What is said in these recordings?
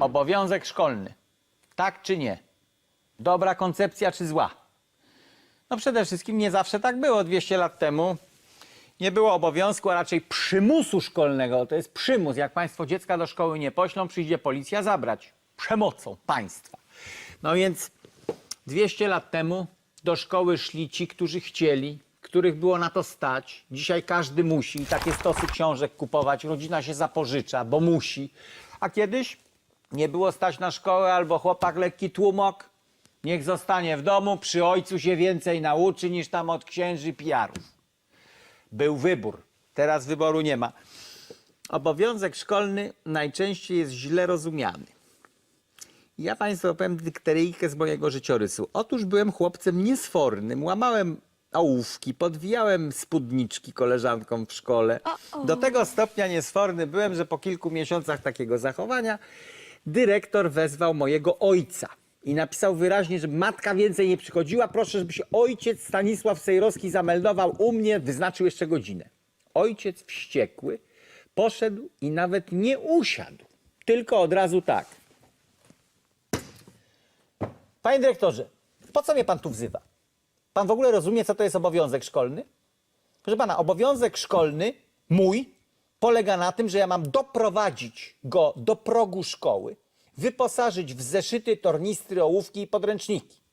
Obowiązek szkolny. Tak czy nie? Dobra koncepcja czy zła? No przede wszystkim nie zawsze tak było. 200 lat temu nie było obowiązku, a raczej przymusu szkolnego. To jest przymus. Jak państwo dziecka do szkoły nie poślą, przyjdzie policja zabrać. Przemocą państwa. No więc 200 lat temu do szkoły szli ci, którzy chcieli, których było na to stać. Dzisiaj każdy musi takie stosy książek kupować. Rodzina się zapożycza, bo musi. A kiedyś nie było stać na szkołę albo chłopak lekki tłumok. Niech zostanie w domu, przy ojcu się więcej nauczy niż tam od księży pijarów. Był wybór. Teraz wyboru nie ma. Obowiązek szkolny najczęściej jest źle rozumiany. Ja Państwu opowiem dykteryjkę z mojego życiorysu. Otóż byłem chłopcem niesfornym, łamałem ołówki, podwijałem spódniczki koleżankom w szkole. Do tego stopnia niesforny byłem, że po kilku miesiącach takiego zachowania dyrektor wezwał mojego ojca i napisał wyraźnie, że matka więcej nie przychodziła. Proszę, żeby się ojciec Stanisław Sejrowski zameldował u mnie, wyznaczył jeszcze godzinę. Ojciec wściekły poszedł i nawet nie usiadł, tylko od razu tak. Panie dyrektorze, po co mnie pan tu wzywa? Pan w ogóle rozumie, co to jest obowiązek szkolny? Proszę pana, obowiązek szkolny, mój, polega na tym, że ja mam doprowadzić go do progu szkoły, wyposażyć w zeszyty, tornistry, ołówki i podręczniki.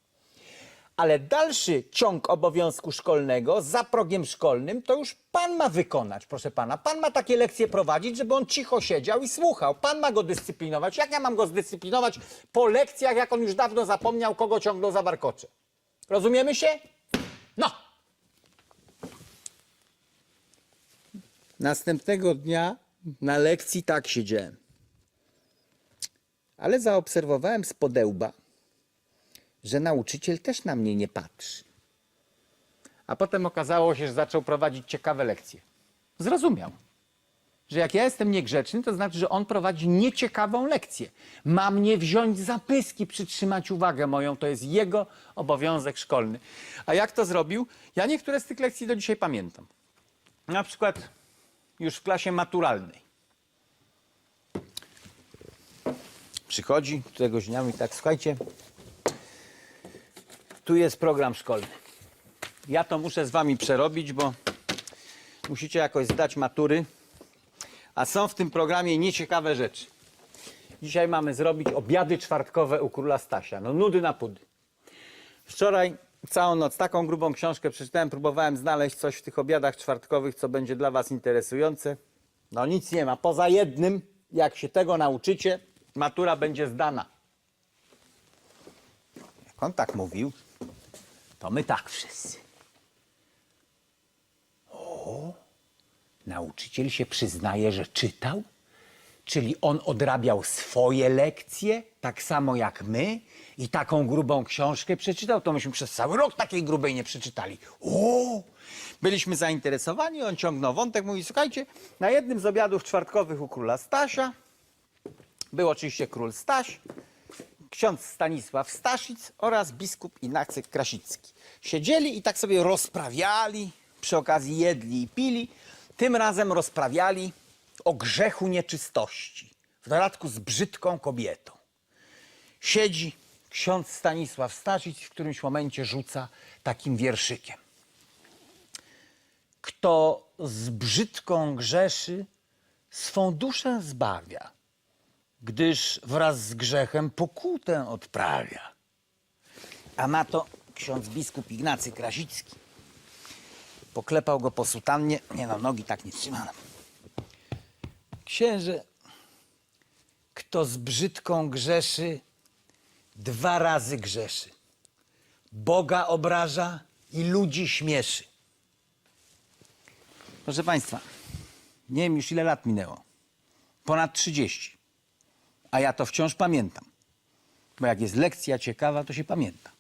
Ale dalszy ciąg obowiązku szkolnego za progiem szkolnym to już pan ma wykonać, proszę pana. Pan ma takie lekcje prowadzić, żeby on cicho siedział i słuchał. Pan ma go dyscyplinować. Jak ja mam go zdyscyplinować po lekcjach, jak on już dawno zapomniał, kogo ciągnął za warkocze? Rozumiemy się? No! Następnego dnia na lekcji tak siedziałem. Ale zaobserwowałem z podełba, że nauczyciel też na mnie nie patrzy. A potem okazało się, że zaczął prowadzić ciekawe lekcje. Zrozumiał, że jak ja jestem niegrzeczny, to znaczy, że on prowadzi nieciekawą lekcję. Ma mnie wziąć za pyski, przytrzymać uwagę moją. To jest jego obowiązek szkolny. A jak to zrobił? Ja niektóre z tych lekcji do dzisiaj pamiętam. Na przykład już w klasie maturalnej. Przychodzi któregoś dnia i tak, słuchajcie, tu jest program szkolny. Ja to muszę z wami przerobić, bo musicie jakoś zdać matury, a są w tym programie nieciekawe rzeczy. Dzisiaj mamy zrobić obiady czwartkowe u króla Stasia. No nudy na pudy. Wczoraj całą noc taką grubą książkę przeczytałem, próbowałem znaleźć coś w tych obiadach czwartkowych, co będzie dla was interesujące. No nic nie ma, poza jednym, jak się tego nauczycie, matura będzie zdana. Jak on tak mówił, to my tak wszyscy. O, nauczyciel się przyznaje, że czytał? Czyli on odrabiał swoje lekcje, tak samo jak my, i taką grubą książkę przeczytał, to myśmy przez cały rok takiej grubej nie przeczytali. O! Byliśmy zainteresowani, on ciągnął wątek, mówi, słuchajcie, na jednym z obiadów czwartkowych u króla Stasia był oczywiście król Staś, ksiądz Stanisław Staszic oraz biskup Inacy Krasicki. Siedzieli i tak sobie rozprawiali, przy okazji jedli i pili. Tym razem rozprawiali o grzechu nieczystości, w dodatku z brzydką kobietą. Siedzi ksiądz Stanisław Staszic w którymś momencie rzuca takim wierszykiem. Kto z brzydką grzeszy, swą duszę zbawia gdyż wraz z grzechem pokutę odprawia. A na to ksiądz biskup Ignacy Krasicki poklepał go po sutannie. Nie no, nogi tak nie trzymano. Księże, kto z brzydką grzeszy, dwa razy grzeszy. Boga obraża i ludzi śmieszy. Proszę Państwa, nie wiem już ile lat minęło. Ponad 30. A ja to wciąż pamiętam. Bo jak jest lekcja ciekawa, to się pamięta.